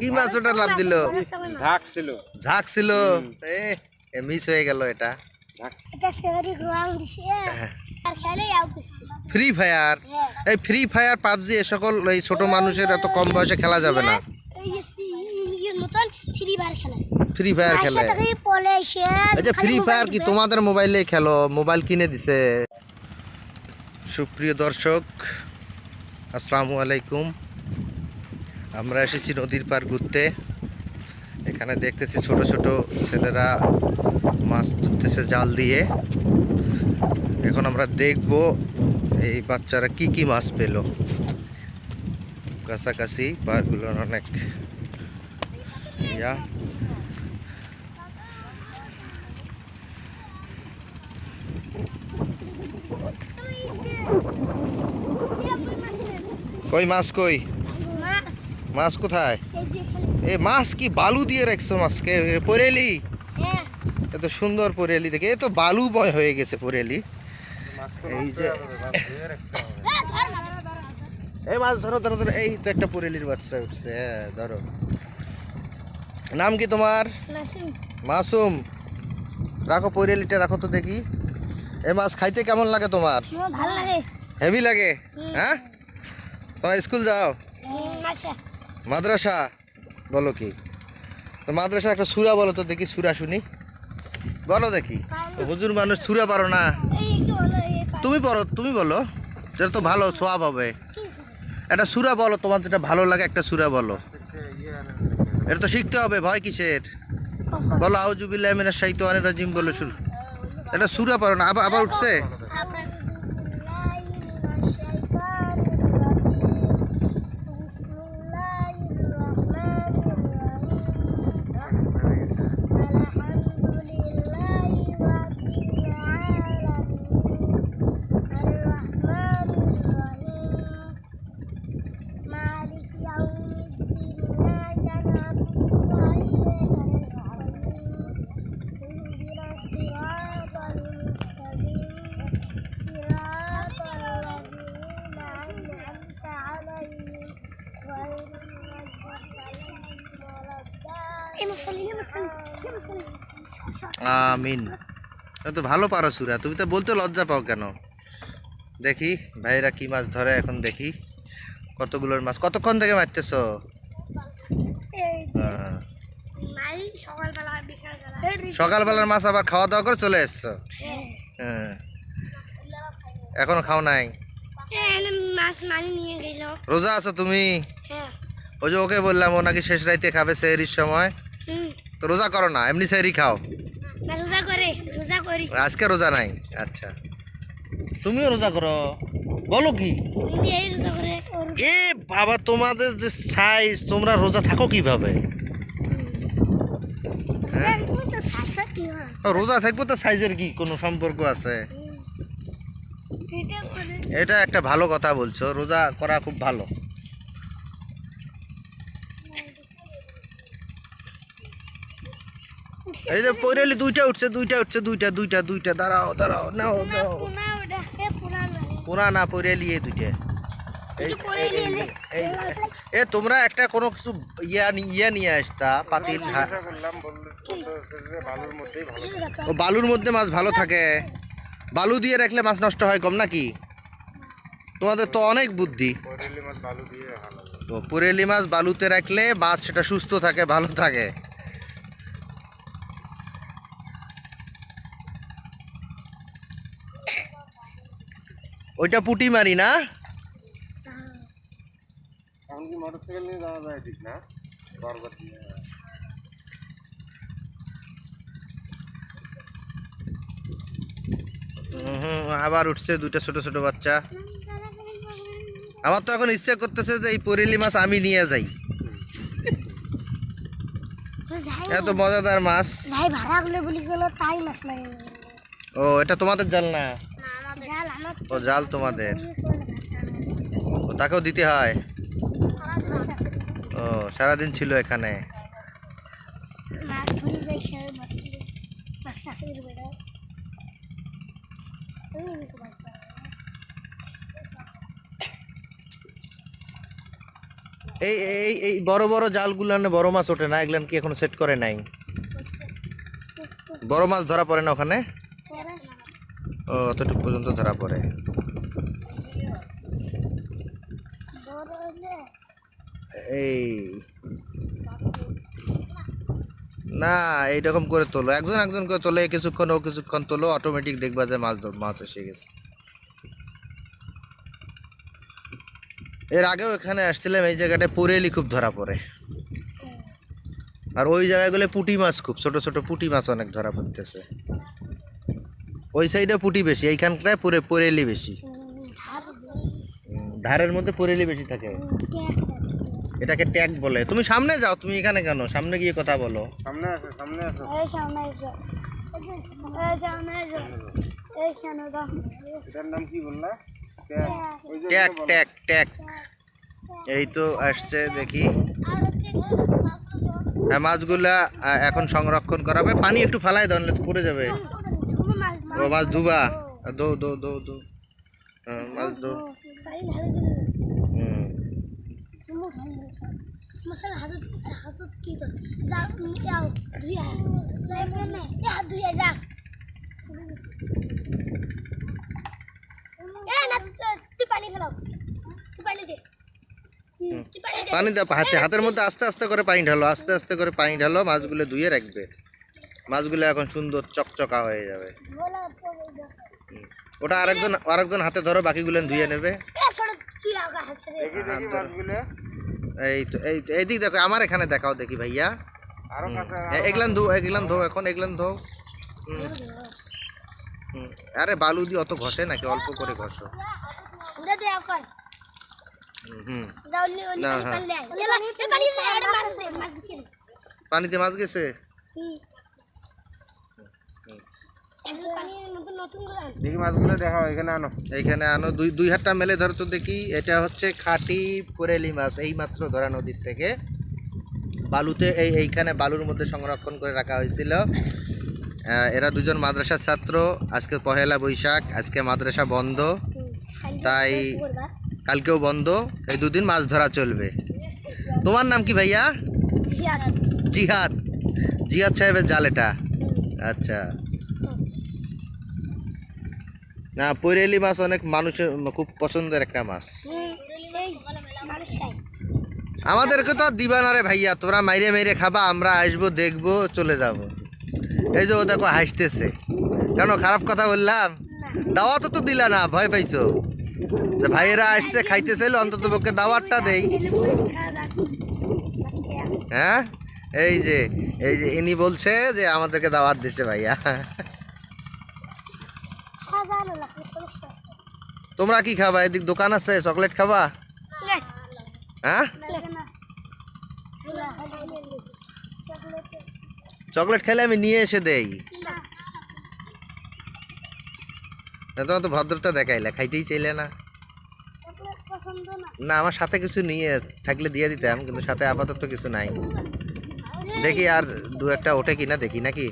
কি মাছ ওটা লাভ দিল? ঝাঁক ছিল। ঝাঁক ছিল? এ মিস হয়ে গেল এটা। ঝাঁক এটা সেভারি গ্রাউন্ড দিছে আর খেলে আউ করছে ফ্রি ফায়ার এই ফ্রি ফায়ার পাবজি এ সকল এই ছোট মানুষের এত কম বয়সে খেলা যাবে না। এই যে ইয়ের মতন থ্রি বার খেলে। ফ্রি ফায়ার খেলে। ফ্রি ফায়ার কি তোমাদের মোবাইলে খেলো? মোবাইল কিনে দিছে। সুপ্রিয় দর্শক আসসালামু আলাইকুম। আমরা এসেছি নদীর পার ঘুরতে। এখানে দেখতেছি ছোট ছোট ছেলেরা মাছ ধরতেছে জাল দিয়ে। এখন আমরা দেখব এই বাচ্চারা কি কি মাছ পেল। কাছাকাছি পারগুলোর অনেক কই মাছ কই? মাছ কোথায়? এ মাছ কি বালু দিয়ে রাখছো মাছকে? এ, পরেলি হ্যাঁ। এত সুন্দর পরেলি দেখে। এ তো বালুময় হয়ে গেছে পরেলি এই যে। এই মাছ ধরো ধরো ধরো। এই তো একটা পরেলির বাচ্চা উঠছে। হ্যাঁ ধরো। নাম কি তোমার? মাসুম। রাখো পরেলিটা রাখো তো দেখি। এই মাছ খাইতে কেমন লাগে তোমার? হেভি লাগে। হ্যাঁ? তোমার স্কুল যাও? মাদ্রাসা বলো কি? তো মাদ্রাসা একটা সুরা বলো তো দেখি সুরা শুনি। বলো দেখি। হুজুর মানুষ সুরা পারো না? তুমি পড়ো তুমি বলো। যেটা তো ভালো সোয়াব হবে। একটা সুরা বলো তোমার যেটা ভালো লাগে একটা সুরা বলো। এটা তো শিখতে হবে ভয় কিসের? বলো আউজুবিল্লাহ মিনাশ শাইতানির রাজিম বলো শুরু। এটা সুরা পারো না আবার আবার উঠছে? আমিন। তো ভালো পারো সুরা তুমি তো বলতে লজ্জা পাও কেন? দেখি ভাইরা কি মাছ ধরে এখন দেখি। কতগুলোর মাছ? কতক্ষণ থেকে মারতেছো? হ্যাঁ। সকালবেলার মাছ আবার খাওয়া দাওয়া করে চলে এসছো? হ্যাঁ। এখনও খাও নাই? গেল। রোজা আছো তুমি? হ্যাঁ। ওই যে ওকে বললাম ও নাকি শেষ রাইতে খাবে সেহরির সময়। তো রোজা করো না এমনি সেহরি খাও। রোজা করে রোজা করি। আজকে রোজা নাই আচ্ছা। তুমিও রোজা করো বলো কি? এ বাবা তোমাদের যে সাইজ তোমরা রোজা থাকো কীভাবে? হয়? রোজা থাকব তো সাইজের কি কোনো সম্পর্ক আছে? এটা একটা ভালো কথা বলছো রোজা করা খুব ভালো। এই যে পৈরালি দুইটা উঠছে দুইটা উঠছে দুইটা দুইটা দুইটা। দাঁড়াও দাঁড়াও নাও নাও। পুনা না পুরা না পৈরালি এই দুইটা। এই এই- এই- এ তোমরা একটা কোনো কিছু ইয়া নি- ইয়া নিয়ে আসতা পাতিল ও বালুর মধ্যে মাছ ভালো থাকে। বালু দিয়ে রাখলে মাছ নষ্ট হয় কম নাকি? তোমাদের তো অনেক বুদ্ধি। পরেলি মাছ বালু দিয়ে ভালো তো পুরেলি মাছ বালুতে রাখলে মাছ সেটা সুস্থ থাকে ভালো থাকে। ওইটা পুটি মারি না? এখন কি মোটর নিয়ে যাওয়া যায় ঠিক না? বরবত হুম, আবার উঠছে দুইটা ছোট ছোট বাচ্চা। আমার তো এখন ইচ্ছা করতেছে যে এই পরেলি মাছ আমি নিয়ে যাই। এত মজাদার মাছ। ভাই ভাড়া গুলো বলি গেল তাই মাছ ও এটা তোমাদের জাল না ও জাল তোমাদের। ও তাকেও দিতে হয়? ও, সারাদিন ছিল এখানে। এই এই এই বড় বড় জালগুলানে বড় মাছ ওঠে না? এগুলান কি এখনও সেট করে নাই? বড় মাছ ধরা পড়ে না ওখানে? অতটুকু পর্যন্ত ধরা পড়ে। এই। না, এইরকম করে তোলো। একজন একজন করে তোলে, কিছুক্ষণ ও কিছুক্ষণ তোলো অটোমেটিক দেখবা যে মাছ মাছ এসে গেছে। এর আগেও এখানে আসছিলাম, এই জায়গাটায় পুরেলি খুব ধরা পড়ে। আর ওই জায়গাগুলো পুঁটি মাছ খুব, ছোট ছোট পুঁটি মাছ অনেক ধরা পড়তেছে। ওই সাইডে পুঁটি বেশি এইখানটায় পুরে পুরেলি বেশি। ধারের মধ্যে পুরেলি বেশি থাকে। এটাকে ট্যাগ বলে। তুমি সামনে যাও তুমি এখানে কেন? সামনে গিয়ে কথা বলো। সামনে আসো সামনে আসো। এই সামনে এসো। এই সামনে এসো। এইখানে দাও? এটার নাম কি বললা? ট্যাগ। ট্যাগ। ট্যাগ ট্যাগ এই তো আসছে দেখি। হ্যাঁ মাছগুলা এখন সংরক্ষণ করা হবে। পানি একটু ফালাই দাও পড়ে যাবে। ও মাছ ধুবা। দো দো দো দো। মাছ দে। পানি দাও হাতে হাতের মধ্যে আস্তে আস্তে করে পানি ঢালো আস্তে আস্তে করে পানি ঢালো মাছগুলো ধুয়ে রাখবে। মাছগুলো এখন সুন্দর চকচকা হয়ে যাবে। ওটা আরেকজন আরেকজন হাতে ধরো বাকিগুলো ধুয়ে নেবে। এই তো এই তো এইদিক দেখো আমার এখানে দেখাও দেখি ভাইয়া। এগুলান ধো এগুলান ধো এখন এগুলান ধো। হুম, হুম। আরে বালু দিয়ে অত ঘষে নাকি? অল্প করে ঘষো। হ্যাঁ। পানিতে মাছ গেছে হুম পানি নতুন নতুন করে আন। দেখি মাছগুলো দেখাও এখানে আনো। এইখানে আনো। দুই দুই হাতটা মেলে ধরো তো দেখি এটা হচ্ছে খাঁটি পুরেলি মাছ এই মাত্র ধরা নদীর থেকে। বালুতে এই এইখানে বালুর মধ্যে সংরক্ষণ করে রাখা হয়েছিল। এরা দুজন মাদ্রাসার ছাত্র আজকে পহেলা বৈশাখ আজকে মাদ্রাসা বন্ধ। তাই- কালকেও বন্ধ এই দুদিন মাছ ধরা চলবে। তোমার নাম কি ভাইয়া? জিহাদ। জিহাদ সাহেবের জাল এটা। আচ্ছা। না পৈরেলি মাছ অনেক মানুষের, খুব পছন্দের একটা মাছ। আমাদেরকে তো দিবা না রে ভাইয়া তোরা মাইরে মাইরে খাবা, আমরা আসব, দেখব, চলে যাব। এই যে ও দেখো হাসতেছে। কেন, খারাপ কথা বললাম? দাওয়াতও তো দিলা না, ভয় পাইছো? ভাইয়েরা আসছে খাইতে চাইলে অন্তত পক্ষে দাওয়াতটা দেই। হ্যাঁ? এই যে এই যে ইনি বলছে যে আমাদেরকে দাওয়াত দিছে ভাইয়া। তোমরা কি খাবা? এদিক দোকান আছে, চকলেট খাবা? হ্যাঁ? চকলেট খেলে আমি নিয়ে এসে দেই। তোমার তো ভদ্রতা দেখাইলে, খাইতেই চাইলে না। না, আমার সাথে কিছু নিয়ে থাকলে দিয়ে দিতাম, কিন্তু সাথে আপাতত কিছু নাই। দেখি আর দু একটা ওঠে কিনা দেখি নাকি?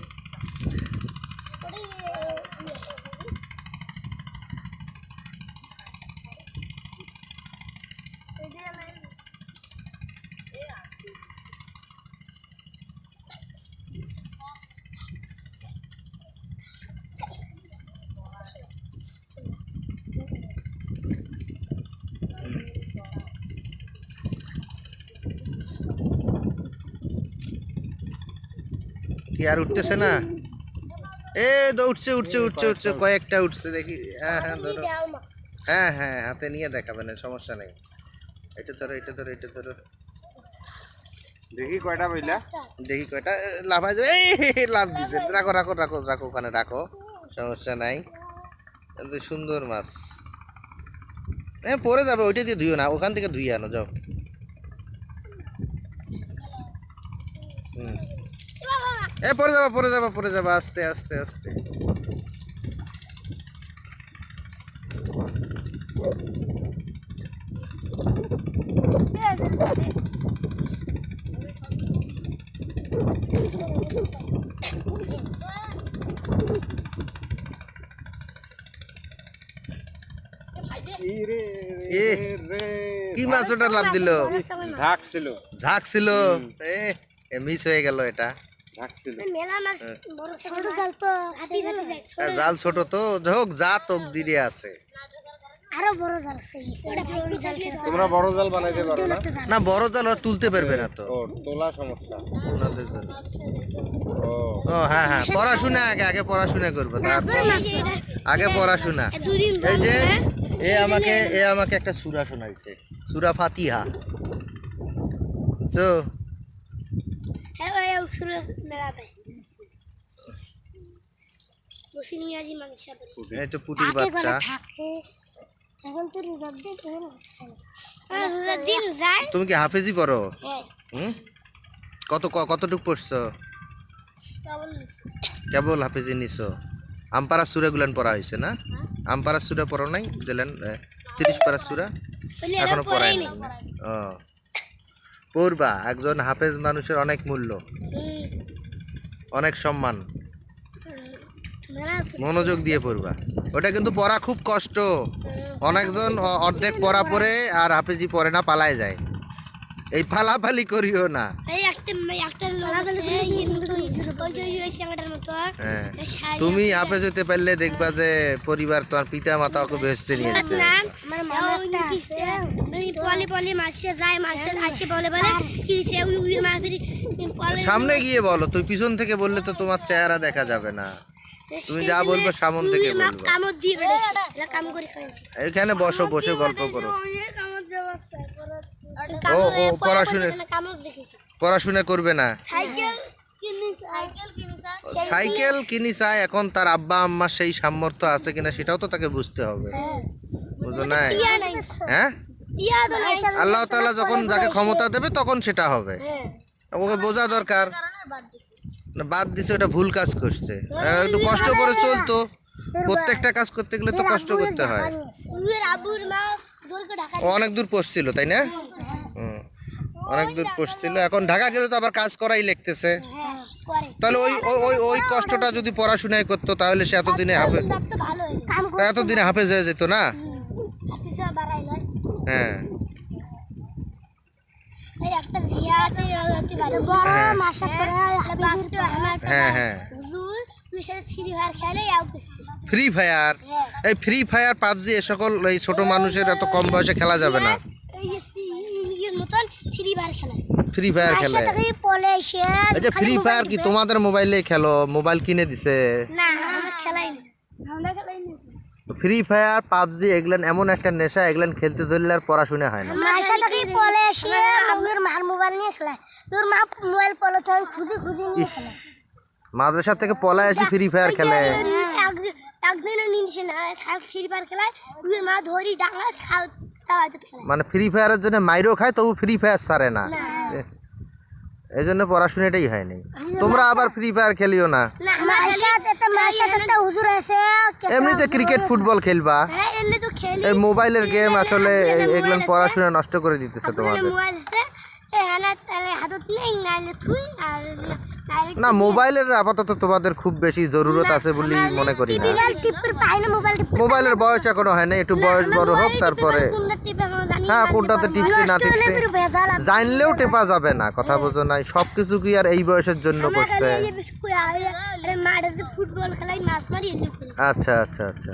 কি আর উঠতেছে না? এ উঠছে উঠছে উঠছে উঠছে কয়েকটা উঠছে দেখি হ্যাঁ হ্যাঁ ধরো। হ্যাঁ হ্যাঁ হাতে নিয়ে দেখাবেন সমস্যা নেই। এটা ধরো এটা ধরো এটা ধরো। দেখি কয়টা বইলা দেখি কয়টা লাফাই যায় এই, লাভ দিছে। রাখো রাখো রাখো রাখো ওখানে রাখো সমস্যা নাই। কিন্তু সুন্দর মাছ। হ্যাঁ পরে যাবে ওইটা দিয়ে ধুইও না ওখান থেকে ধুইয়ে আনো যাও। হুম। এ পরে যাবা পরে যাবা পরে যাবা আস্তে আস্তে আস্তে। কি মাছ ওটা লাভ দিল? ঝাঁক ছিল। ঝাঁক ছিল। এ মিস হয়ে গেল এটা। বড় ছোট জাল ছোট তো হোক যা তোক দিরে আছে। আরও বড় জাল তোমরা বড় জাল বানাইতে পারো না? বড় জাল ওরা তুলতে পারবে না তো। তোলা সমস্যা। ও। ও হ্যাঁ হ্যাঁ পড়াশোনা আগে আগে পড়াশোনা করব তারপর আগে পড়াশোনা। এই যে এ আমাকে এ আমাকে একটা সুরা শোনাইছে সুরা ফাতিহা। তো হ্যাঁ এই তো পুটির বাচ্চা। থাকে এখন তো রোজার দিন রোজার দিন যায়। তুমি কি হাফেজি পড়ো? হ্যাঁ। হুম? কত ক- কতটুক পড়ছো? কেবল হাফেজি নিছো। আমপারা সুরা গুলান পড়া হয়েছে না? আমপারা সুরা পড়ো নাই? দিলেন তিরিশ পারা সুরা? এখনও পড়াই নাই। ও। পড়বা একজন হাফেজ মানুষের অনেক মূল্য। অনেক সম্মান। মনোযোগ দিয়ে পড়বা। ওটা কিন্তু পড়া খুব কষ্ট। অনেকজন অর্ধেক পড়া পরে আর হাফেজি পড়ে না, পালায় যায়। এই ফালাফালি করিও না। এই একটা একটা লোক আছে এই ওই ওই স্যাংটার মতো। হ্যাঁ। তুমি হাফেজ হতে পারলে দেখবা যে পরিবার তোমার পিতা মাতা ওকে বেহেস্তে নিয়ে যেতে। আমার মামা একটা আছে। ওই পলি পলি মাসে যায় মাসে আসে বলে বলে কি সে উই উই মাছ ফিরি সামনে গিয়ে বলো তুই পিছন থেকে বললে তো তোমার চেহারা দেখা যাবে না। তুমি যা বলবে সামন থেকে বলব। কামড় দিয়ে বেড়েছে এটা কাম করে খাইছে। এখানে বসো বসে গল্প করো। ও ও পড়াশুনে পড়াশোনা করবে না। সাইকেল কিনি সাইকেল কিনি সাইকেল কিনি চায় এখন তার আব্বা আম্মার সেই সামর্থ্য আছে কিনা সেটাও তো তাকে বুঝতে হবে। বুঝো নাই? হ্যাঁ? ইয়া তো নাই আল্লাহ তালা যখন যাকে ক্ষমতা দেবে তখন সেটা হবে। ওকে বোঝা দরকার। না, বাদ দিছে ওটা ভুল কাজ করছে। একটু কষ্ট করে চলতো। প্রত্যেকটা কাজ করতে গেলে তো কষ্ট করতে হয়। অনেক দূর পড়ছিল তাই না। অনেক দূর পড়ছিল এখন ঢাকা গেলে তো আবার কাজ করাই লিখতেছে তাহলে ওই ওই- ওই কষ্টটা যদি পড়াশোনায় করতো তাহলে সে এতদিনে হাফে এতদিনে হাফেজ হয়ে যেত না? হ্যাঁ এই একটা জিয়াতে হতে পারে বড় মাসা করে বাসটো আমার হ্যাঁ হ্যাঁ হুজুর তুই সাথে ফ্রি ফায়ার কিছু ফ্রি ফায়ার এই ফ্রি ফায়ার পাবজি এ সকল এই ছোট মানুষের এত কম বয়সে খেলা যাবে না। এই যে ইয়ের মতন ফ্রি ফায়ার খেলে। ফ্রি ফায়ার খেলে। পলে এসে এই যে ফ্রি ফায়ার কি তোমাদের মোবাইলে খেলো? মোবাইল কিনে দিছে? না আমরা খেলাই না। আমরা খেলাই না। ফ্রি ফায়ার পাবজি এগুলান এমন একটা নেশা এগুলান খেলতে ধরলে আর পড়াশোনা হয় না। মাসা থেকে পলে এসে আমার মার মোবাইল নিয়ে খেলায়। তোর মা মোবাইল পলে তো খুঁজে খুঁজে নিয়ে ইস। মাদ্রাসা থেকে পলায় আসি ফ্রি ফায়ার খেলে একদিনও নিয়ে না। ফ্রি ফায়ার খেলায় ওর মা ধরি ডাঙা খাও তাও হয়তো খেলায়। মানে ফ্রি ফায়ারের জন্য মাইরও খায় তবু ফ্রি ফায়ার সারে না। এই জন্য পড়াশোনাটাই হয়নি। তোমরা আবার ফ্রি ফায়ার খেলিও না। না আমার সাথে একটা মার সাথে একটা হুজুর আছে এমনিতে ক্রিকেট ফুটবল খেলবা। হ্যাঁ এলে তো খেলি। এই মোবাইলের গেম আসলে এগুলো পড়াশোনা নষ্ট করে দিতেছে তোমাদের। নাইলে না মোবাইলের আপাতত তোমাদের খুব বেশি জরুরত আছে বলে মনে করি না। মোবাইলের বয়স এখনও হয় না একটু বয়স বড় হোক তারপরে হ্যাঁ কোনটাতে টিপতে না। টিপতে জানলেও টেপা যাবে না কথা বোঝো নাই সব কিছু কি আর এই বয়সের জন্য করছে? আচ্ছা আচ্ছা আচ্ছা।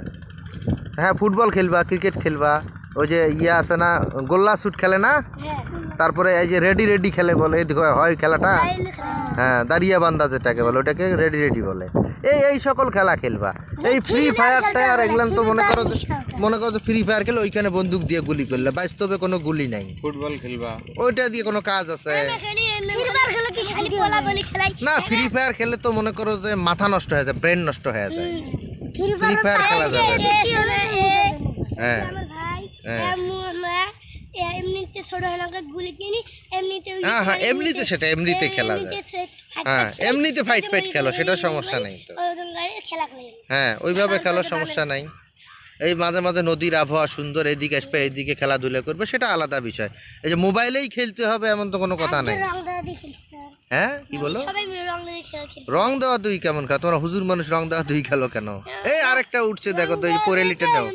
হ্যাঁ ফুটবল খেলবা ক্রিকেট খেলবা। ওই যে ইয়ে আছে না গোল্লা শুট খেলে না? হ্যাঁ। তারপরে এই যে রেডি রেডি খেলে বলে এই হয় খেলাটা? হ্যাঁ দাঁড়িয়ে বান্দা যেটাকে বলে ওটাকে রেডি রেডি বলে। এই এই সকল খেলা খেলবা। এই ফ্রি ফায়ারটা আর এগুলান তো মনে করো যে মনে করো যে ফ্রি ফায়ার খেলে ওইখানে বন্দুক দিয়ে গুলি করলে বাস্তবে কোনো গুলি নাই। ফুটবল খেলবা। ওইটা দিয়ে কোনো কাজ আছে? না ফ্রি ফায়ার খেলে তো মনে করো যে মাথা নষ্ট হয়ে যায় ব্রেন নষ্ট হয়ে যায়। ফ্রি ফায়ার খেলা যাবে হ্যাঁ। হ্যাঁ। এমু আমরা এ এমনিতে ছোট হলাকে গুলি কিনি এমনিতে হ্যাঁ, হ্যাঁ, এমনিতে সেটা, এমনিতে খেলা যায়। হ্যাঁ, এমনিতে ফাইট ফাইট খেলো, সেটা সমস্যা নেই তো। খেলা হ্যাঁ ওইভাবে খেলার সমস্যা নাই এই মাঝে মাঝে নদীর আবহাওয়া সুন্দর এদিকে আসবে এইদিকে খেলাধুলা করবে সেটা আলাদা বিষয়। এই যে মোবাইলেই খেলতে হবে এমন তো কোনো কথা নেই। হ্যাঁ? কি বলো? সবাই রং দেওয়া দুই কেমন খা তোমরা হুজুর মানুষ রং দেওয়া দুই খেলো কেন? এই আরেকটা উঠছে দেখো তো এই পরেলিটা নাও।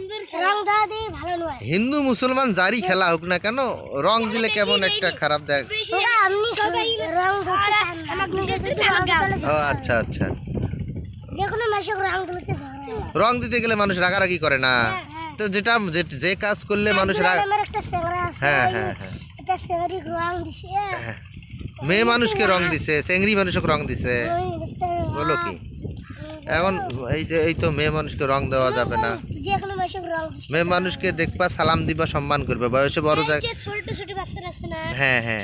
হিন্দু মুসলমান যারই খেলা হোক না কেন রং দিলে কেমন একটা খারাপ দেখ। আচ্ছা আচ্ছা। যে কোনো মাসে রং ঝগড়া রং দিতে গেলে মানুষ রাগারাগি করে না। তো যেটা যে- কাজ করলে মানুষ রাগ হ্যাঁ হ্যাঁ হ্যাঁ। মেয়ে মানুষকে রং দিছে চেংড়ি মানুষকে রং দিছে। বলো কি? এখন এই যে এই তো মেয়ে মানুষকে রং দেওয়া যাবে না মেয়ে মানুষকে দেখবা সালাম দিবা সম্মান করবে বয়সে বড় যাক যে ছোট ছোট বাচ্চারা আছে না হ্যাঁ হ্যাঁ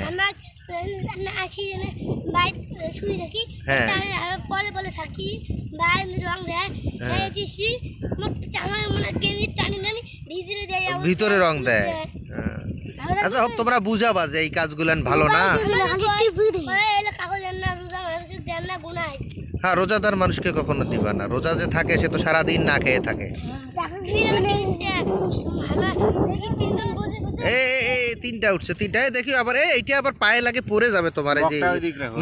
আসি বাইরে শুয়ে থাকি হ্যাঁ। আর পলে পলে থাকি বাইরে রং দেয় হ্যাঁ। দিছি আমার মানে গেঞ্জি টানি টানি ভিতরে দেয় ভিতরে রং দেয় হ্যাঁ। আচ্ছা তোমরা বুঝাবা যে এই কাজগুলান ভালো না কাগজ দেন না হ্যাঁ রোজাদার মানুষকে কখনো দিবা না। রোজা যে থাকে সে তো সারাদিন না খেয়ে থাকে। তিনটা উঠছে তিনটা। দেখি আবার এইটা আবার পায়ে লাগে পড়ে যাবে তোমার এই যে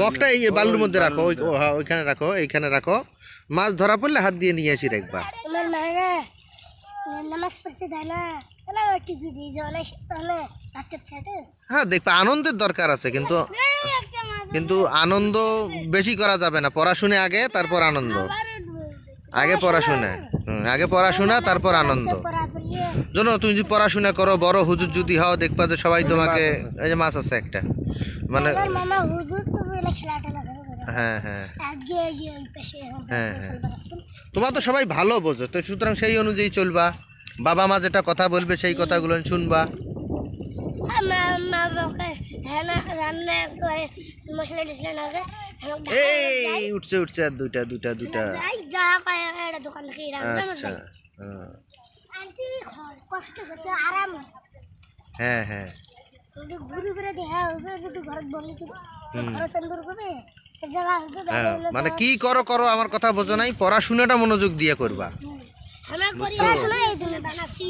মগটা এই বালুর মধ্যে রাখো হ্যাঁ, ওইখানে রাখো এইখানে রাখো। মাছ ধরা পড়লে হাত দিয়ে নিয়ে আসি রাখবা নামাজ হ্যাঁ দেখবে আনন্দের দরকার আছে কিন্তু কিন্তু আনন্দ বেশি করা যাবে না। পড়াশুনে আগে তারপর আনন্দ। আগে পড়াশোনা। আগে পড়াশোনা তারপর আনন্দ। জানো তুমি যদি পড়াশোনা করো বড় হুজুর যদি হও দেখবা যে সবাই তোমাকে এই যে মাছ আছে একটা। মানে। হ্যাঁ হ্যাঁ। হ্যাঁ, হ্যাঁ। তোমার তো সবাই ভালো বোঝো তো সুতরাং সেই অনুযায়ী চলবা। বাবা মা যেটা কথা বলবে সেই কথাগুলো শুনবা। না করে এখন এই উঠছে উঠছে আর দুইটা আচ্ছা হ্যাঁ। হয়। হ্যাঁ হ্যাঁ। হ্যাঁ মানে কি করো করো আমার কথা বোঝো নাই পড়াশোনাটা মনোযোগ দিয়ে করবা।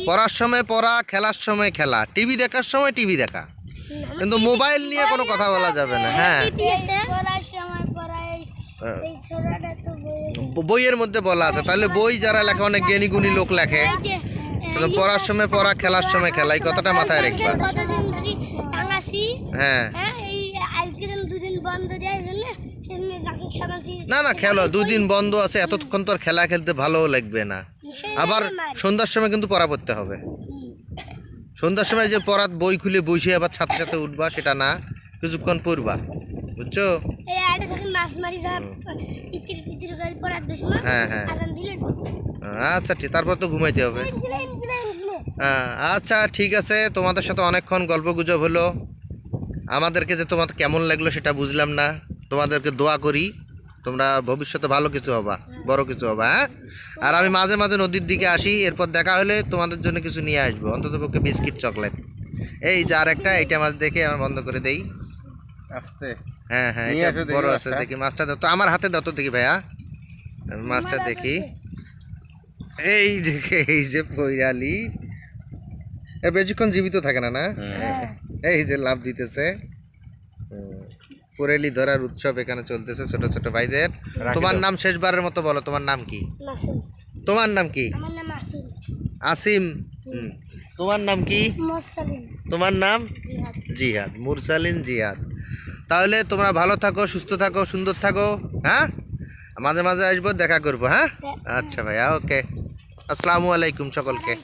পড়ার সময় পড়া খেলার সময় খেলা। টিভি দেখার সময় টিভি দেখা। কিন্তু মোবাইল নিয়ে কোনো কথা বলা যাবে না হ্যাঁ। বইয়ের মধ্যে বলা আছে। তাহলে বই যারা লেখে অনেক জ্ঞানী গুণী লোক লেখে। পড়ার সময় পড়া খেলার সময় খেলা এই কথাটা মাথায় রাখবা। হ্যাঁ। হ্যাঁ না না খেলো। দুদিন বন্ধ আছে এতক্ষণ তো আর খেলা খেলতে ভালোও লাগবে না। আবার সন্ধ্যার সময় কিন্তু পড়া পড়তে হবে। সন্ধ্যার সময় যে পড়াত বই খুলে বসে আবার ছাত্র সাথে উঠবা সেটা না। কিছুক্ষণ পড়বা বুঝছ? হ্যাঁ, হ্যাঁ। আচ্ছা ঠিক তারপর তো ঘুমাইতে হবে। হ্যাঁ, আচ্ছা ঠিক আছে তোমাদের সাথে অনেকক্ষণ গল্প গুজব হলো। আমাদেরকে যে তোমাদের কেমন লাগল সেটা বুঝলাম না। তোমাদেরকে দোয়া করি তোমরা ভবিষ্যতে ভালো কিছু হবা বড় কিছু হবা হ্যাঁ? আর আমি মাঝে মাঝে নদীর দিকে আসি এরপর দেখা হলে তোমাদের জন্য কিছু নিয়ে আসব। অন্তত পক্ষে বিস্কিট চকলেট। এই যে আর একটা এইটা মাছ দেখে আমার বন্ধ করে দেই। আস্তে। হ্যাঁ হ্যাঁ এটা বড় আছে মাছটা। দেখি মাছটা দাও। তো আমার হাতে দাও তো দেখি ভাইয়া। আমি মাছটা দেখি। এই দেখে এই যে পৈরালি। এ বেশিক্ষণ জীবিত থাকে না না? এই যে লাভ দিতেছে। পোরেলি ধরার উৎসব এখানে চলতেছে ছোট ছোট ভাইদের। তোমার নাম শেষবারের মতো বলো তোমার নাম কি? তোমার নাম কি? আসিম। আসিম? তোমার নাম কি? তোমার নাম? জিহাদ। জিহাদ। মুরসালিন জিহাদ। তাহলে তোমরা ভালো থাকো সুস্থ থাকো সুন্দর থাকো হ্যাঁ? মাঝে মাঝে আসব দেখা করব হ্যাঁ? আচ্ছা ভাইয়া ওকে। আসসালামু আলাইকুম সকলকে।